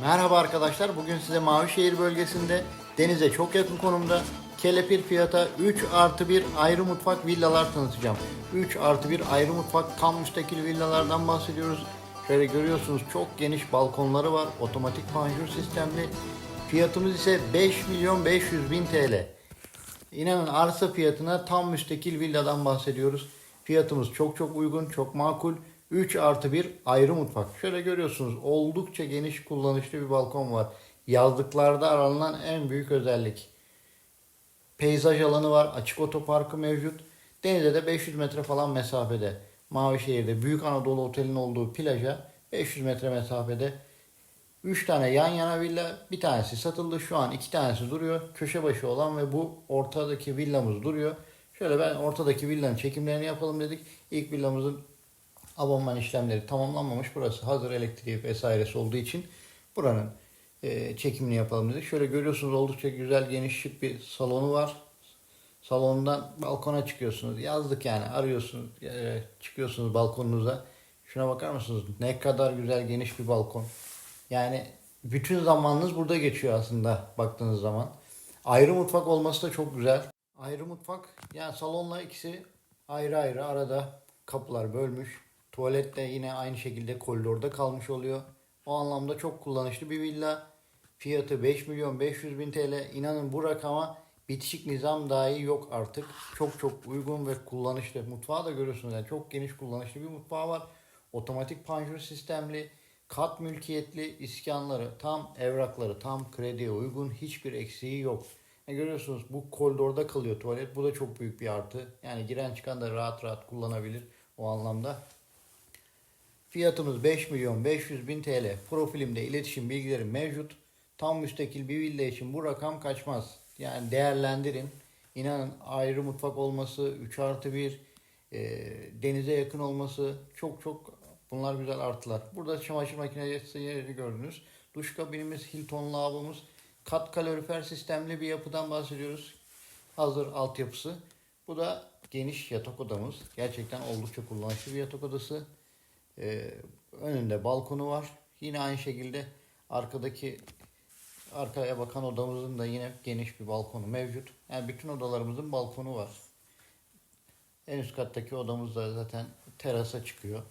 Merhaba arkadaşlar. Bugün size Mavişehir bölgesinde denize çok yakın konumda kelepir fiyata 3 artı 1 ayrı mutfak villalar tanıtacağım. 3 artı 1 ayrı mutfak tam müstakil villalardan bahsediyoruz. Şöyle görüyorsunuz çok geniş balkonları var. Otomatik panjur sistemli. Fiyatımız ise 5 milyon 500 bin TL. İnanın arsa fiyatına tam müstakil villadan bahsediyoruz. Fiyatımız çok çok uygun, çok makul. 3 artı 1 ayrı mutfak. Şöyle görüyorsunuz oldukça geniş kullanışlı bir balkon var. Yazlıklarda aranan en büyük özellik. Peyzaj alanı var, açık otoparkı mevcut. Denize de 500 metre falan mesafede. Mavişehir'de Büyük Anadolu Otel'in olduğu plaja 500 metre mesafede 3 tane yan yana villa, bir tanesi satıldı. Şu an iki tanesi duruyor. Köşe başı olan ve bu ortadaki villamız duruyor. Şöyle ben ortadaki villanın çekimlerini yapalım dedik. İlk villamızın abonman işlemleri tamamlanmamış. Burası hazır elektriği vesairesi olduğu için buranın e, çekimini yapalım dedik. Şöyle görüyorsunuz oldukça güzel geniş şık bir salonu var. Salondan balkona çıkıyorsunuz. Yazlık yani arıyorsunuz, e, çıkıyorsunuz balkonunuza. Şuna bakar mısınız? Ne kadar güzel geniş bir balkon. Yani bütün zamanınız burada geçiyor aslında baktığınız zaman. Ayrı mutfak olması da çok güzel. Ayrı mutfak yani salonla ikisi ayrı ayrı arada kapılar bölmüş. Tuvalet de yine aynı şekilde koridorda kalmış oluyor. O anlamda çok kullanışlı bir villa. Fiyatı 5 milyon 500 bin TL. İnanın bu rakama bitişik nizam dahi yok artık. Çok çok uygun ve kullanışlı. Mutfağı da görüyorsunuz yani çok geniş kullanışlı bir mutfağı var. Otomatik panjur sistemli, kat mülkiyetli iskanları, tam evrakları, tam krediye uygun hiçbir eksiği yok. Yani görüyorsunuz bu koridorda kalıyor tuvalet. Bu da çok büyük bir artı. Yani giren çıkan da rahat rahat kullanabilir o anlamda. Fiyatımız 5 milyon 500 bin TL. Profilimde iletişim bilgileri mevcut. Tam müstakil bir villa için bu rakam kaçmaz. Yani değerlendirin. İnanın ayrı mutfak olması, 3 artı 1, e, denize yakın olması çok çok bunlar güzel artılar. Burada çamaşır makinesi gördünüz. Duş kabinimiz, Hilton lavabomuz, kat kalorifer sistemli bir yapıdan bahsediyoruz. Hazır altyapısı. Bu da geniş yatak odamız. Gerçekten oldukça kullanışlı bir yatak odası. Ee, önünde balkonu var. Yine aynı şekilde arkadaki arkaya bakan odamızın da yine geniş bir balkonu mevcut. Yani bütün odalarımızın balkonu var. En üst kattaki odamız da zaten terasa çıkıyor.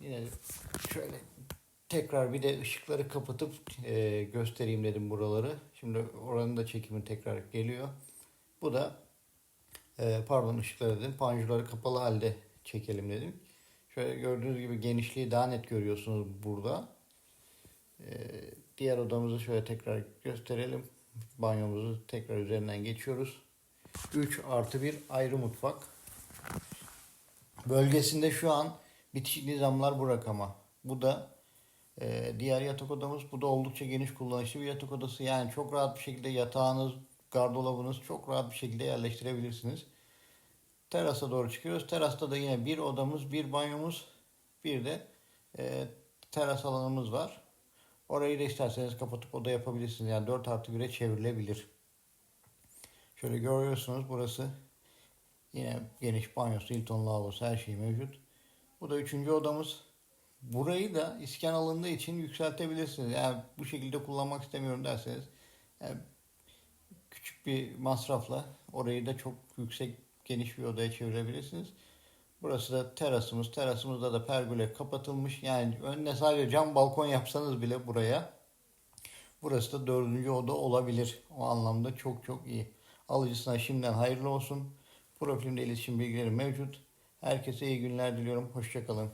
Yine şöyle tekrar bir de ışıkları kapatıp e, göstereyim dedim buraları. Şimdi oranın da çekimi tekrar geliyor. Bu da e, pardon ışıkları dedim. Panjurları kapalı halde çekelim dedim. Şöyle gördüğünüz gibi genişliği daha net görüyorsunuz burada. Ee, diğer odamızı şöyle tekrar gösterelim. Banyomuzu tekrar üzerinden geçiyoruz. 3 artı 1 ayrı mutfak. Bölgesinde şu an bitişik nizamlar bu rakama. Bu da e, diğer yatak odamız. Bu da oldukça geniş kullanışlı bir yatak odası. Yani çok rahat bir şekilde yatağınız, gardırobunuz çok rahat bir şekilde yerleştirebilirsiniz. Terasa doğru çıkıyoruz. Terasta da yine bir odamız, bir banyomuz, bir de e, teras alanımız var. Orayı da isterseniz kapatıp oda yapabilirsiniz. Yani 4 artı 1'e çevrilebilir. Şöyle görüyorsunuz burası yine geniş banyosu, Hilton lavabosu her şey mevcut. Bu da üçüncü odamız. Burayı da iskan alındığı için yükseltebilirsiniz. Yani bu şekilde kullanmak istemiyorum derseniz yani küçük bir masrafla orayı da çok yüksek geniş bir odaya çevirebilirsiniz. Burası da terasımız. Terasımızda da pergole kapatılmış. Yani önüne sadece cam balkon yapsanız bile buraya burası da dördüncü oda olabilir. O anlamda çok çok iyi. Alıcısına şimdiden hayırlı olsun. Profilimde iletişim bilgileri mevcut. Herkese iyi günler diliyorum. Hoşçakalın.